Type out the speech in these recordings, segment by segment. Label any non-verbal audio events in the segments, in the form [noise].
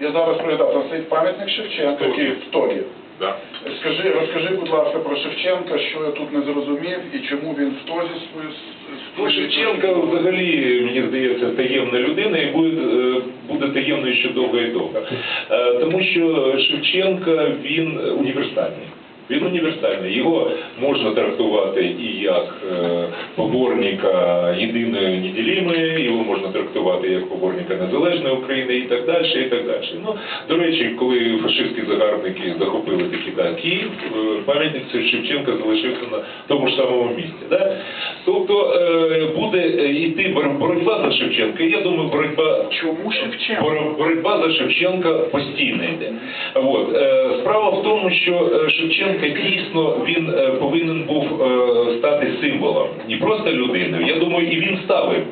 Я зараз пригадав, там стоїть пам'ятник Шевченка, який в Торі. Да. Скажи, розкажи, будь ласка, про Шевченка, що я тут не зрозумів і чому він в тозі свою... Ну, Шевченка взагалі, мені здається, таємна людина і буде, е, буде таємною ще довго і довго. Е, Тому що Шевченка, він універсальний. Він універсальний. Його можна трактувати і як е, поборника єдиної неділімої, його можна трактувати як поборника незалежної України і так далі. і так далі. Ну, до речі, коли фашистські загарбники захопили такі так, Київ, е, пам'ятник Шевченка залишився на тому ж самому місці. Да? Тобто е, буде йти боротьба за Шевченка. Я думаю, боротьба Чому Шевченка? Боротьба за Шевченка постійно йде. От. Справа в тому, що е, Шевченка дійсно він е, повинен був е, стати символом, не просто людиною. Я думаю, і він ставив.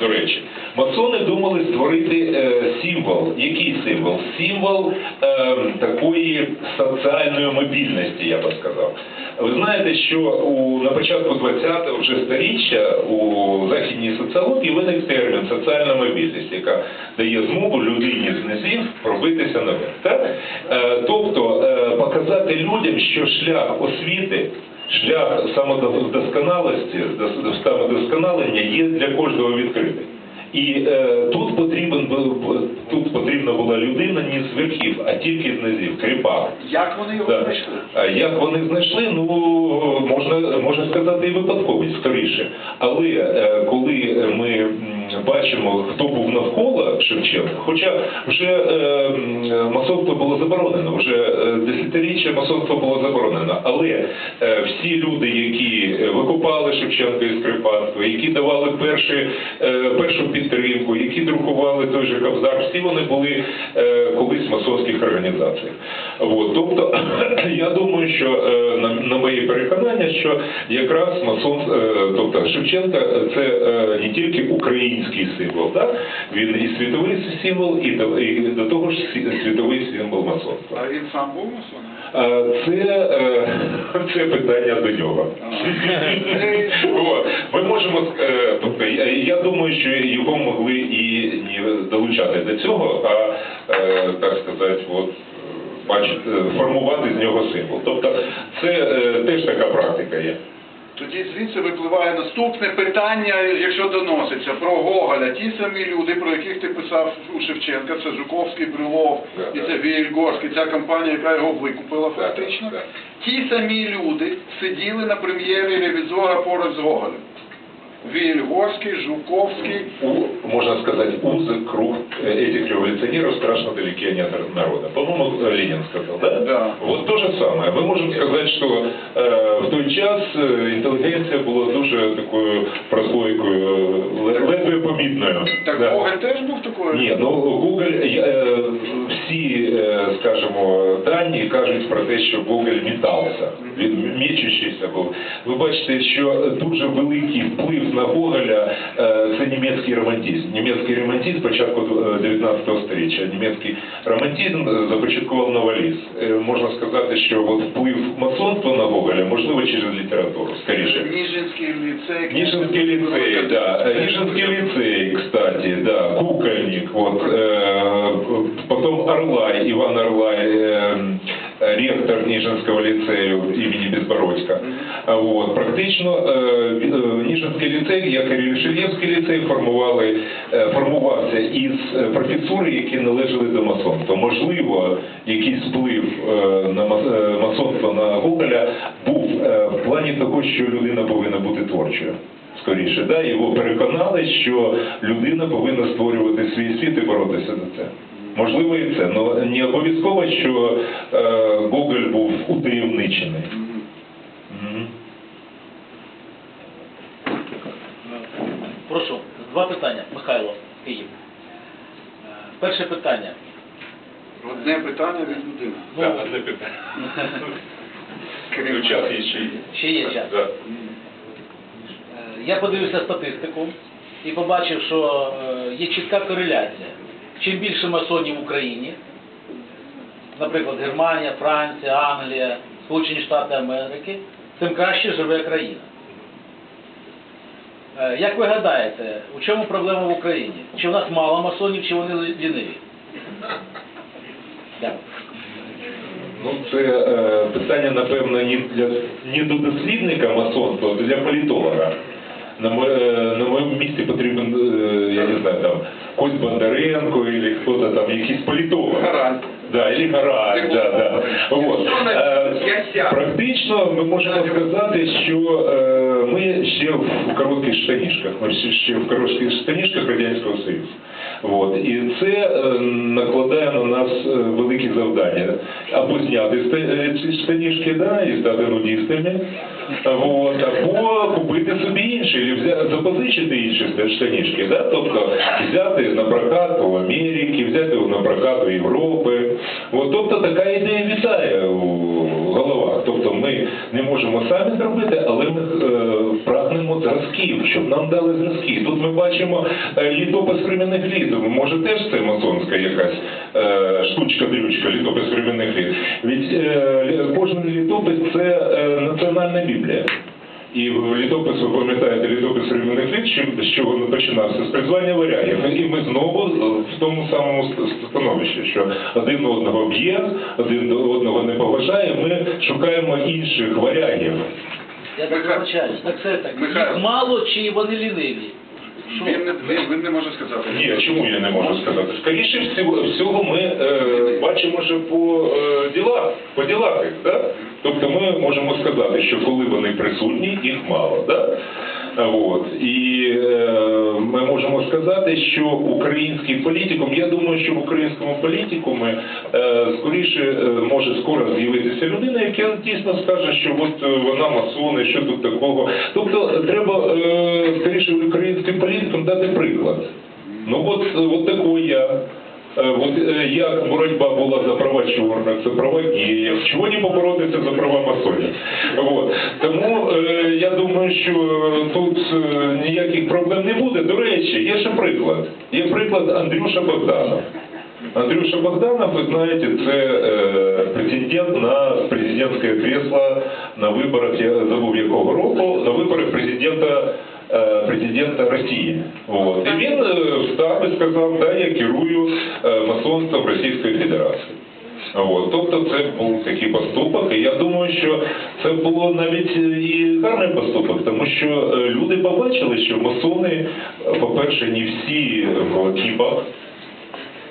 До речі, масони думали створити е, символ. Який символ? Символ е, такої соціальної мобільності, я би сказав. Ви знаєте, що у, на початку 20-го вже сторіччя у західній соціології виник термін соціальна мобільність, яка дає змогу людині з низів пробитися наверх. Е, тобто е, показати людям, що шлях освіти. Шлях самодосконалості, дос- самодосконалення є для кожного відкритий. І е, тут потрібен тут потрібна була людина не з верхів, а тільки з низів, кріпак. Як вони його Да. знайшли? А як вони знайшли, ну можна, можна сказати і випадковість скоріше. Але е, коли ми бачимо, хто був навколо Шевченка, хоча вже е, масонство було заборонено, вже е, десятиріччя масонство було заборонено, але е, всі люди, які викупали Шевченка із крипанства, які давали перші, е, першу підтримку, які друкували той же Кобзар, всі вони були е, колись в масонських організаціях. От, тобто, [clears throat] я думаю, що е, на, на моє переконання, що якраз масон, е, тобто Шевченка це е, не тільки український символ, так? він і світовий символ, і до, і до того ж світовий символ масонства. А він сам був масоном? Це, е, [laughs] це питання до нього. Ми можемо, е, тобто, я- думаю, що його могли і не долучати до цього, а е, так сказати, от. Бачити, формувати з нього символ. Тобто це е, теж така практика є. Тоді звідси випливає наступне питання, якщо доноситься, про Гоголя. Ті самі люди, про яких ти писав у Шевченка, це Жуковський, Брюлов, і це Вільгорський, ця компанія, яка його викупила фактично. Ті самі люди сиділи на прем'єрі ревізора поруч з Гоголем. Вільгорський, Жуковський. у, можно сказать, узкий круг э, этих революционеров страшно далеки они от народа. По-моему, э, Ленин сказал, да? Да. Вот то же самое. Мы можем сказать, что э, в той час э, інтелігенція була дуже такою прослойкою, э, ле- ледве помітною. Так Да. Гоголь теж був такою? Ні, ну Google, я, е, всі, е, скажімо, дані кажуть про те, що Google мітався, він мічущийся був. Ви бачите, що дуже великий вплив на Гоголя е, це німецький романтизм. Німецький романтизм початку е, 19 століття. Німецький романтизм е, започаткував Новаліс. Е, Можна сказати, що от вплив масонства на Гоголя можливо через літературу, скоріше. Ніжинський ліцей. Нижинский лицей, да. Нижинский лицей, кстати, да. Кукольник, вот. э, Потом Орлай, Иван Орлай, э, ректор Нижинского лицею имени Безбородька. А Вот. Практично э, э, Ніжинський ліцей, як і Рішельєвський ліцей, формували, е, формувався із е, професури, які належали до масонства. Можливо, якийсь вплив е, на мас- е, масонство на Гоголя був е, в плані того, що людина повинна бути творчою. Скоріше, да? його переконали, що людина повинна створювати свій світ і боротися за це. Можливо, і це, але не обов'язково, що е, Гоголь був утаємничений. Прошу, два питання. Михайло, Київ. Перше питання. Одне питання від людини. Ну, одне питання. Крім Ну, час є ще є. Ще є час. Да. Е, Я подивився статистику і побачив, що е, є чітка кореляція. Чим більше масонів в Україні, наприклад, Германія, Франція, Англія, Сполучені Штати Америки, тим краще живе країна. Е, Як ви гадаєте, у чому проблема в Україні? Чи в нас мало масонів, чи вони ліниві? Ну, це е, питання, напевно, не для не до дослідника масонства, а для політолога. Е, на моєму місці потрібен, е, я не знаю, там, Кость Бондаренко, або хто-то там, якийсь політолог. Гарант. Да, или гарант, да, да. Вот. Е, Практично ми можемо сказати, що е, ми ще в коротких штанішках, ми ще- в коротких штанішках Радянського Союзу. От. І це е, накладає на нас великі завдання. Або зняти ці штанішки, да, і стати нудистами, от, або купити собі інші, і взя- запозичити інші штанішки. Да? Тобто взяти на прокат у Америки, взяти на прокат у Європи. От, тобто така ідея вітає у головах. Тобто ми не можемо самі зробити, але ми е, прагнемо зразків, щоб нам дали зразки. Тут ми бачимо е, літопис кремінних літ. Може теж це масонська якась е, штучка-дрючка, літопис кремінних літ. Від кожен літопис це національна біблія. І в літопис, ви пам'ятаєте, літопис рівних літ, що- з чого він починався? З призвання варягів. І ми знову в тому самому ст- становищі, що один одного б'є, один до одного не поважає, ми шукаємо інших варягів. Я так вибачаюсь. Так це так. Михайло. Їх мало чи вони ліниві? Що? Він не, не може сказати. Ні, чому я не можу сказати? Скоріше всього, всього ми е, бачимо вже по е, ділах, по ділах їх, да? Тобто ми можемо сказати, що коли вони присутні, їх мало. Да? От. І сказати, що український політикум, я думаю, що в українському політикумі е, скоріше е, може скоро з'явитися людина, яка дійсно скаже, що от вона масони, що тут такого. Тобто треба е, скоріше українським політикам дати приклад. Ну от, от такой я. Е, От е, як боротьба була за права чорних, за права геїв, чого не поборотися за права масонів. От. Тому е, я думаю, що тут е, ніяких проблем не буде. До речі, є ще приклад. Є приклад Андрюша Богданов. Андрюша Богданов, ви знаєте, це е, претендент на президентське кресло на виборах, я забув якого року, на виборах президента е, президента Росії. От. І він е, встав і сказав, да, я керую е, масонством Російської Федерації. От. Тобто це був такий поступок, і я думаю, що це було навіть і гарний поступок, тому що е, люди побачили, що масони, е, по-перше, не всі в кіпах,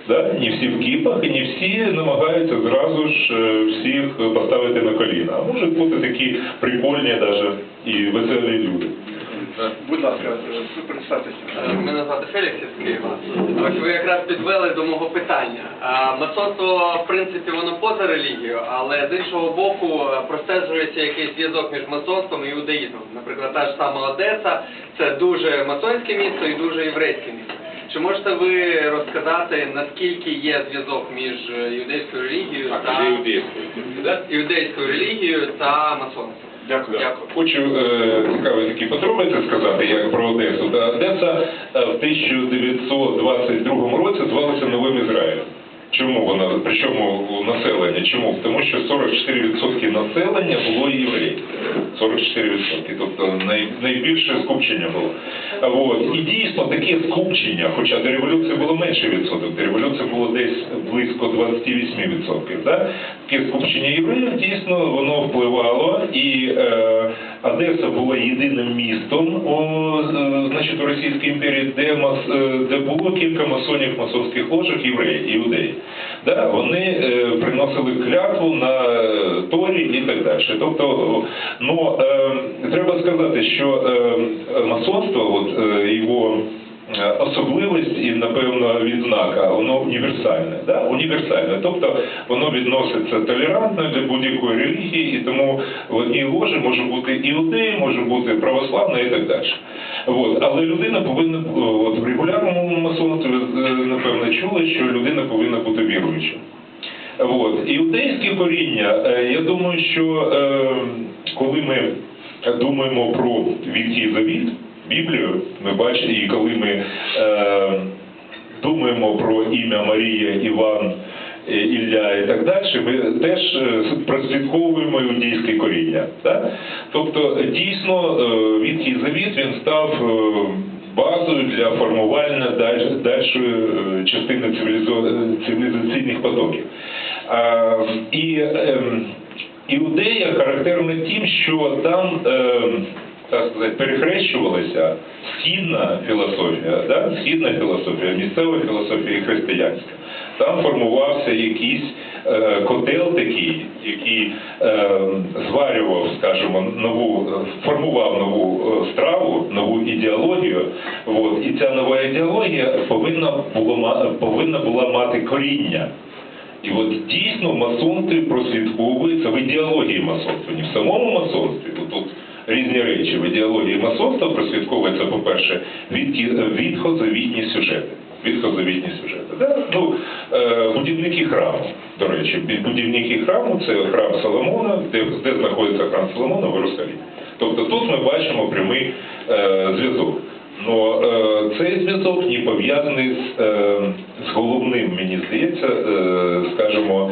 Да? Не всі в кіпах і не всі намагаються зразу ж е, всіх поставити на коліна. А можуть бути такі прикольні даже і веселі люди. Будь ласка, е, представтеся. Е, Мене звати Фелікс із Києва. Ось ви якраз підвели до мого питання. Масонство, в принципі, воно поза релігією, але з іншого боку е, простежується якийсь зв'язок між масонством і іудаїзмом. Наприклад, та ж сама Одеса це дуже масонське місто і дуже єврейське місто. Чи можете ви розказати, наскільки є зв'язок між е, іудейською релігією та іудейською релігією та масонством? Дякую. Дякую. Хочу е, цікаві такі подробиці сказати, як про Одесу. Одеса е, в 1922 році звалася Новим Ізраїлем. Чому вона? Причому населення? Чому? Тому що 44% населення було євреїв. 44%. Тобто най, найбільше скупчення було. От. І дійсно таке скупчення, хоча до революції було менше відсоток, до революції було десь близько 28%. Да? Таке скупчення євреїв дійсно воно впливало, і е, Одеса була єдиним містом значить, у Російській імперії, де, мас, е, де було кілька масонів масонських ложок євреїв, іудеї. Да, вони е, приносили клятву на е, Торі і так далі. Тобто, ну, е, треба сказати, що е, масонство, от, е, його особливість і, напевно, відзнака, воно універсальне. Да? універсальне. Тобто воно відноситься толерантно для будь-якої релігії, і тому в одній ложі може бути іудеї, може бути православна і так далі. От. Але людина повинна, е, от в регулярному масонстві, е, напевно, чули, що людина повинна бути віруючим. От. Іудейське коріння, е, я думаю, що е, коли ми думаємо про Віхій Завіт, Біблію, ми бачимо, і коли ми е, думаємо про ім'я Марія, Іван, е, Ілля і так далі, ми теж е, прослідковуємо іудейське коріння. Так? Тобто, дійсно, е, Віхій Завіт він став базою для формування даль- дальшої частини цивілізаційних потоків. І ем, іудея характерна тим, що там, ем, так сказати, перехрещувалася східна філософія, да? східна філософія, місцева філософія і християнська. Там формувався якийсь е, котел такий, який е, зварював, скажімо, нову, формував нову е, страву, нову ідеологію. От, і ця нова ідеологія повинна, було, ма- повинна була мати коріння. І от дійсно масонство прослідковується в ідеології масонства, не в самому масонстві. Тут різні речі. В ідеології масонства прослідковується, по-перше, відхозавітні сюжети. Відхозавітні сюжети. Да? Ну, е, будівники храму, до речі, будівники храму це храм Соломона, де, де знаходиться храм Соломона в Іерусалимі. Тобто тут ми бачимо прямий е, зв'язок. Но е, цей зв'язок не пов'язаний з, е, з головним, мені здається, е, скажімо,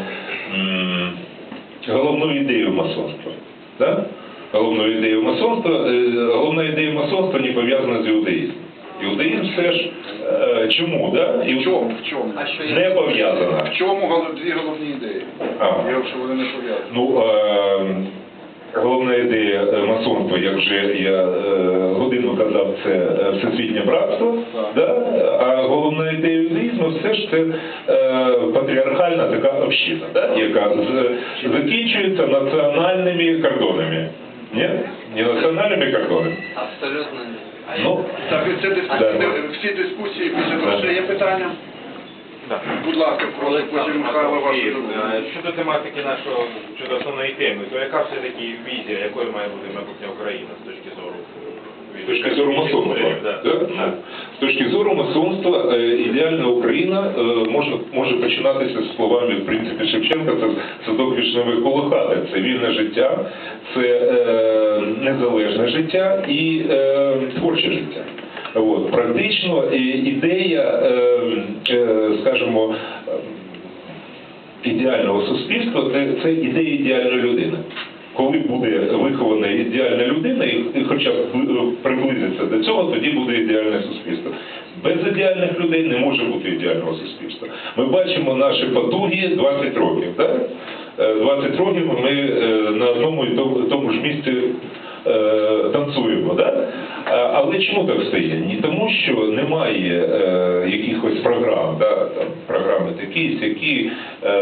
головною ідеєю масонства. Да? Головною ідеєю масонства, е, головна ідея масонства не пов'язана з іудаїзмом. Іудаїзм все ж е, чому? Да? І В чому? В чому? А що не пов'язана. В чому дві головні ідеї? А. Якщо вони не пов'язані. Ну, е, головна ідея масонства, як вже я годину казав, це всесвітнє братство. Да? А головна ідея юдаїзму все ж це е, патріархальна така община, да? яка з, закінчується національними кордонами. Ні? Не національними кордонами. Абсолютно ні. Ну, Так, це дис- Да. всі дискусії після того, ще є питання? Будь ласка, прошу, потім Михайло вашу думку. Е, Щодо тематики нашого, щодо основної теми, то яка все-таки візія, якою має бути майбутня Україна з точки зору? З точки зору масонства, з точки зору масонства, е, ідеальна Україна е, може, може починатися з словами, в принципі, Шевченка, це садок вишневих колохати. Це вільне життя, це е, незалежне життя і е, творче життя. От, практично ідея, е, е, скажімо, ідеального суспільства це, ідея ідеальної людини. Коли буде вихована ідеальна людина, і і хоча б е, приблизиться до цього, тоді буде ідеальне суспільство. Без ідеальних людей не може бути ідеального суспільства. Ми бачимо наші потуги 20 років. Так? Е, 20 років ми е, на одному і тому, ж місці е, танцюємо. Да? Але чому так стає? Не тому, що немає е, якихось програм, да? там, програми такі, які е,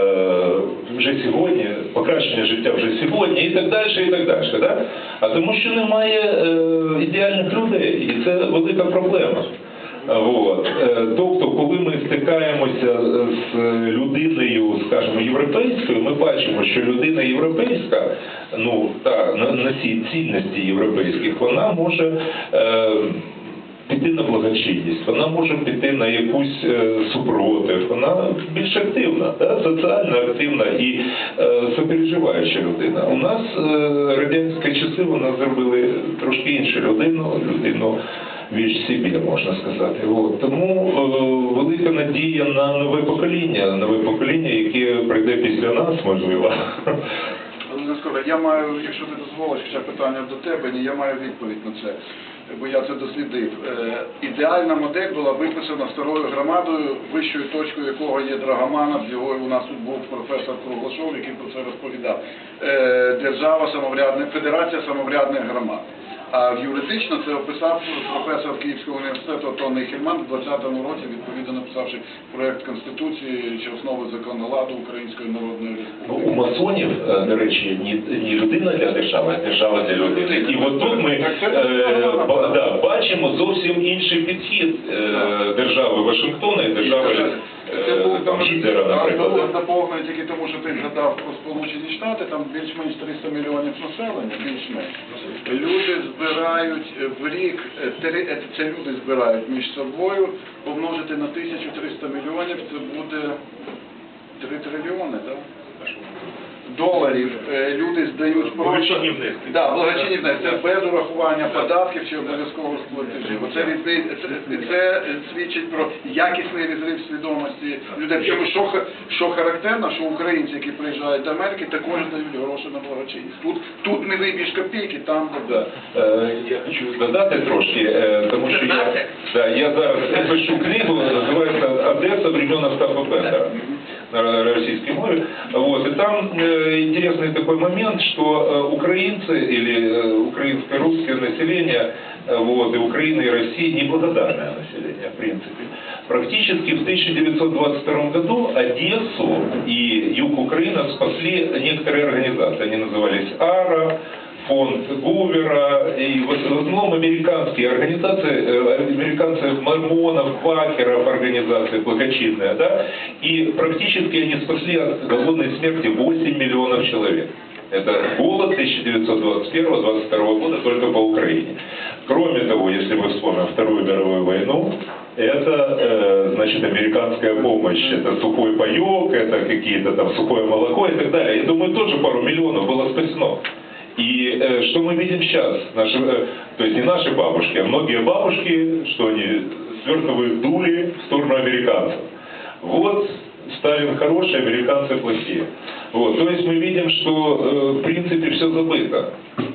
вже сьогодні, покращення життя вже сьогодні і так далі, і так далі. Да? А тому, що немає е, ідеальних людей, і це велика проблема. Вот. Е, Тобто, коли ми стикаємося з людиною, скажімо, європейською, ми бачимо, що людина європейська, ну та носій цінності європейських, вона може. Е, Піти на благочинність, вона може піти на якусь е, супротив, вона більш активна, да? соціально активна і е, сопереживаюча людина. У нас е, радянські часи вона зробили трошки іншу людину, людину більш собі, можна сказати. От. Тому е, велика надія на нове покоління, нове покоління, яке прийде після нас, можливо. Але я маю, якщо ти дозволиш, ще питання до тебе, ні, я маю відповідь на це, бо я це дослідив. Е, ідеальна модель була виписана старою громадою, вищою точкою якого є Драгоманов, його у нас тут був професор Круглашов, який про це розповідав. Е, держава самоврядна, Федерація самоврядних громад. А юридично це описав професор Київського університету Тонний Хельман в 20-му році, відповідно написавши проєкт Конституції чи основи законоладу Української Народної Ну, Республіки. у масонів, е, до речі, не, людина для держави, а держава для людини. І от тут ми е, бачимо зовсім інший підхід е, держави Вашингтона і держави Це був там Гітлера, наприклад. було тільки тому, що ти згадав про Сполучені Штати, там більш-менш 300 мільйонів населення, більш-менш. Люди збирають е, в рік, е, три- е, це люди збирають між собою, помножити на 1300 мільйонів, це буде 3 трильйони, так? Доларів е, люди здають. Благочинні внески. Да, благочинні внески. Це без урахування податків чи обов'язкових платежів. Оце відповідь, це, це свідчить про якісний розрив свідомості людей. Причому що, ха- що характерно, що українці, які приїжджають до Америки, також дають гроші на благочинність. Тут, тут не вибіж копійки, там вода. Е, Я хочу додати трошки, е, тому що я, да, я зараз пишу книгу, називається Одеса времен Остапа Бендера на российской мове. Вот. И там э, интересный такой момент, что э, украинцы или э, украинско-русское население э, вот, и Украины, и России неблагодарное население, в принципе. Практически в 1922 году Одессу и юг Украины спасли некоторые организации. Они назывались АРА, фонд Гувера и в основном американские организации, э, американцы мормонов, квакеров, организации благочинные, да, и практически они спасли от голодной смерти 8 миллионов человек. Это голод 1921-22 года только по Украине. Кроме того, если мы вспомним Вторую мировую войну, это, э, значит, американская помощь, это сухой паек, это какие-то там сухое молоко и так далее. Я думаю, тоже пару миллионов было спасено. И э, что мы видим сейчас? Наши, э, то есть не наши бабушки, а многие бабушки, что они свертывают дули в сторону американцев. Вот Сталин хороший, американцы плохие. Вот, то есть мы видим, что э, в принципе все забыто.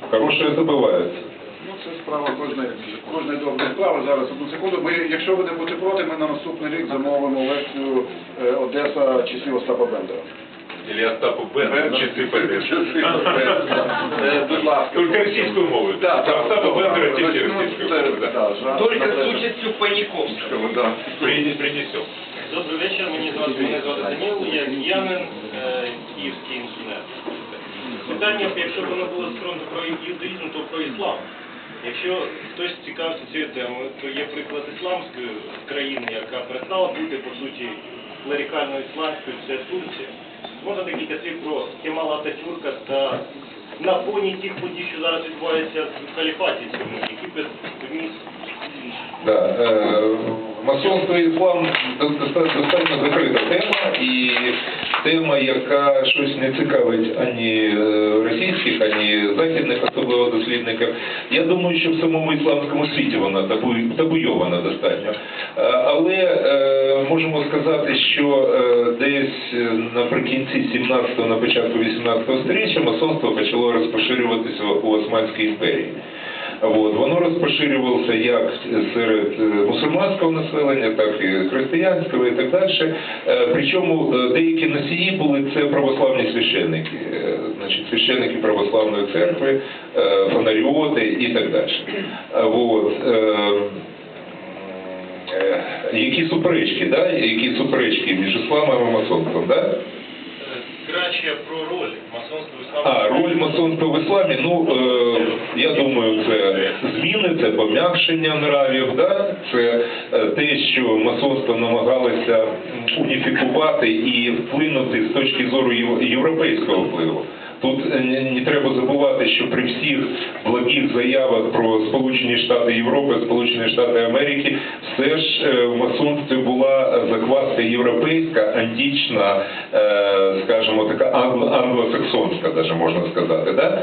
Хорошее забывается. Ну, це справа кожної, кожної доброї справи. Зараз одну секунду. Ми, якщо ви не будете проти, ми на наступний рік замовимо лекцію е, Одеса часів Остапа Бендера. Или Остапу Бендеру, часи Е, Только Про так, Остапа так. Бендера да. да, жаль. Только с участью Паниковского. Да. Принесем. Добрий вечір, мені звати мене звати Даніл, я киянин, е, Київський інженер. Питання, якщо б воно було сторону про юдаїзм, то про іслам. Якщо хтось цікавиться цією темою, то є приклад ісламської країни, яка перестала бути, по суті, клерикально ісламською, це Турція. Можна декілька слів про Кемала Ататюрка та на фоні тих подій, що зараз відбуваються в халіфаті цьому, б вніс Да, э, масонство і іслам доста- достатньо закрита тема, і тема, яка щось не цікавить ані е, російських, ані західних, особливо дослідників. Я думаю, що в самому ісламському світі вона табу- табуйована достатньо. Е, Але е, можемо сказати, що е, десь е, наприкінці 17-го, на початку 18-го сторіччя масонство почало розпоширюватися у Османській імперії. От, воно розпоширювалося як серед е, мусульманського населення, так і християнського і так далі. Причому деякі носії були це православні священники, значить, священники православної церкви, фонаріоти і так далі. От, які суперечки, да? які суперечки між ісламом і масонством, да? краще про роль масонства в ісламі. А, роль масонства в ісламі, ну, е, я думаю, це зміни, це пом'якшення нравів, да? це е, те, що масонство намагалося уніфікувати і вплинути з точки зору європейського впливу. Тут е, не, треба забувати, що при всіх благих заявах про Сполучені Штати Європи, Сполучені Штати Америки, все ж е, в масонстві була закваска європейська, антична, е, скажімо, така англо- англосаксонська, даже можна сказати. Да?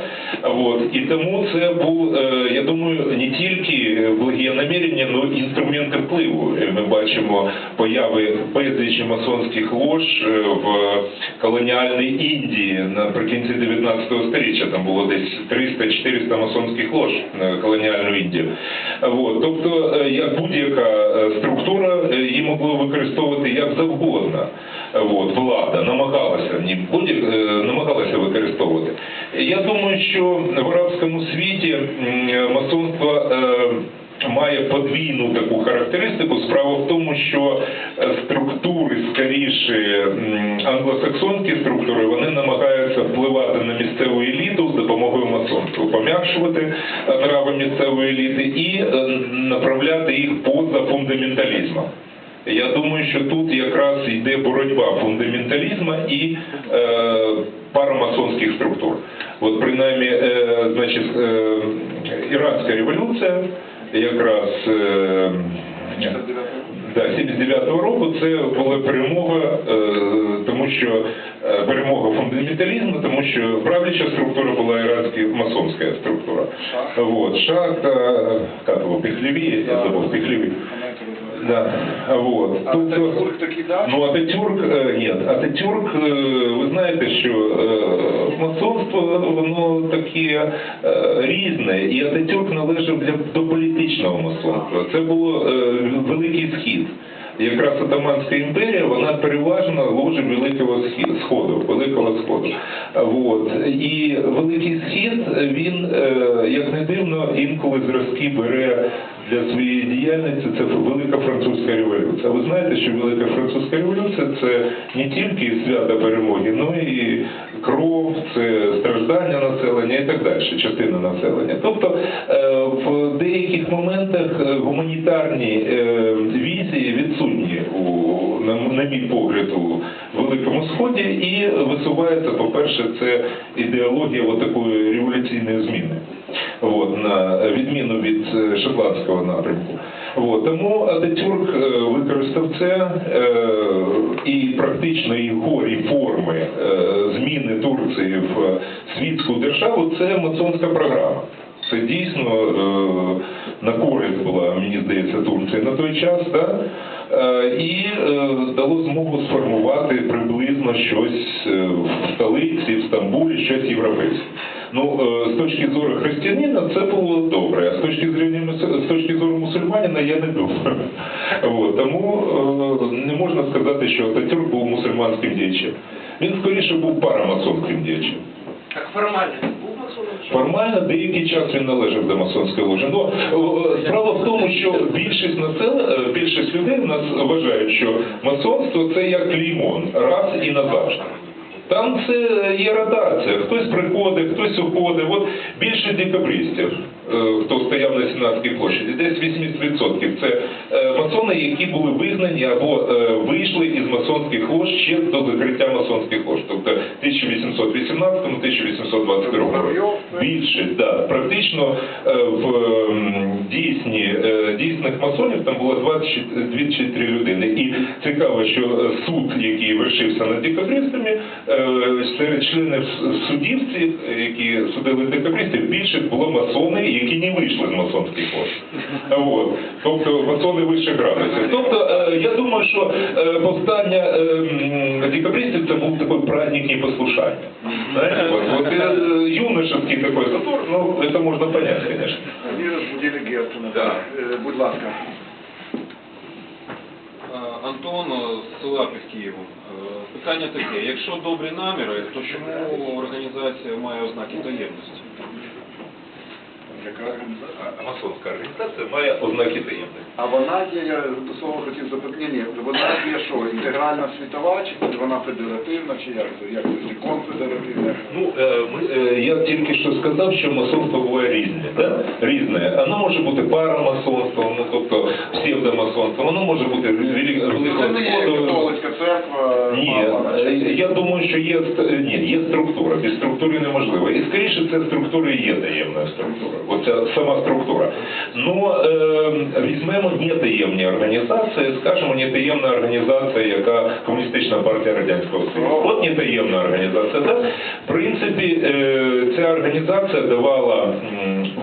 Вот. І тому це був, я думаю, не тільки благі намірення, але й інструменти впливу. Ми бачимо появи безлічі масонських лож в колоніальній Індії наприкінці 19 століття. Там було десь 300-400 масонських лож на колоніальну Індію. Вот. Тобто, е, як будь-яка е, структура, е, її могло використовувати як завгодно. От, влада намагалася ні, намагалася використовувати. Я думаю, що в арабському світі масонство має подвійну таку характеристику. Справа в тому, що е, структури, скоріше англосаксонські структури, вони намагаються впливати на місцеву еліту з допомогою масонства, пом'якшувати е, нрави місцевої еліти і е, направляти їх поза фундаменталізмом. Я думаю, що тут якраз йде боротьба фундаменталізму і е, парамасонських структур. От принаймні, е, значить, е, іранська революція якраз е, да, 79-го року це була перемога, е, тому що е, перемога фундаменталізму, тому що правляча структура була іранська масонська структура. Вот. Шах та як його, Пехлеві, я забув, Пехлеві. Да, вот. А Тобто- Ататюрк такий, да? Ну, Ататюрк, е, ні, Ататюрк, е, ви знаєте, що масонство, воно таке різне, і Ататюрк належав для, до політичного масонства. Це було е, великий схід. якраз Отаманська імперія, вона переважно ложить Великого Сходу, Великого Сходу. Вот. І Великий Схід, він, е, як не дивно, інколи зразки бере для своєї діяльності, це Велика Французька революція. Ви знаєте, що Велика Французька революція це не тільки свято перемоги, але і кров, це страждання населення і так далі, частина населення. Тобто е, в деяких моментах е, гуманітарні е, візії відсутні у на, мій погляд у Великому Сході і висувається, по-перше, це ідеологія такої революційної зміни. От, на відміну від е, шотландського напрямку. От, тому Ататюрк е, використав це е, і практично його реформи зміни Турції в світську державу це масонська програма. Це дійсно на користь була, мені здається, Турції на той час, да? І дало змогу сформувати приблизно щось в столиці, в Стамбулі, щось європейське. Ну, е, з точки зору християнина це було добре, а з точки зору, з точки зору мусульманина я не думаю. От, тому е, не можна сказати, що Ататюрк був мусульманським діячем. Він скоріше був парамасонським діячем. Так формально був масоном? Формально деякий час він належав до масонської ложі. Ну е, справа в тому, що більшість населення, більшість людей в нас вважають, що масонство це як клеймон, раз і назавжди. Там це є ротація. Хтось приходить, хтось уходить. От більше декабристів, хто стояв на Сенатській площаді, десь 80% це е, масони, які були визнані або е, вийшли із масонських лож ще до закриття масонських лож, тобто 1818-1822 року. Більшість, да. Практично е, в дійсні, е, дійсних масонів там було 22 чи 3 людини. І цікаво, що е, суд, який вершився над декабристами, е, серед членів с- судівці, е, які судили декабристів, більше було масони, які не вийшли з масонських лож. От. Тобто масони вище градусів. Тобто, е, я думаю, що е, повстання е, декабристів це був такий праздник непослушання. Вот, вот э, юношеский такой затор, ну, это можно понять, конечно. Вони розбудили Герцена. Да. Е, Будь ласка. Антон з села під Києвом. Е, Питання таке, якщо добрі наміри, то чому організація має ознаки таємності? Яка організація? Масонська організація має ознаки таємності. А вона є, я до слова хотів запитати, ні, ні, вона є що, інтегральна світова, чи вона федеративна, чи як це, як це, конфедеративна? Ну, е, ми, е, я тільки що сказав, що масонство буває різне. Да? Різне. Воно може бути парамасонство, ну, тобто псевдомасонство, воно може бути великого Церква. Ні, е, я думаю, що є ні, є структура. Без структури неможливо. І скоріше це структура і є таємна структура. Оця сама структура. Ну е, візьмемо нетаємні організації, скажімо, нетаємна організація, яка комуністична партія радянського Союзу. От нетаємна організація. Да? В принципі, е, ця організація давала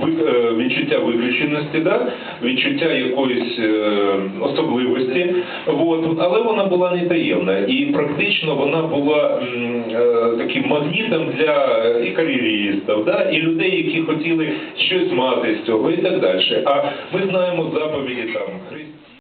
е, відчуття виключеності, да? відчуття якоїсь е, особливості, от. але вона була не таємна. І практично вона була е, таким магнітом для і кар'єристів, да? і людей, які хотіли щось мати з цього і так далі. А ми знаємо заповіді там Христа.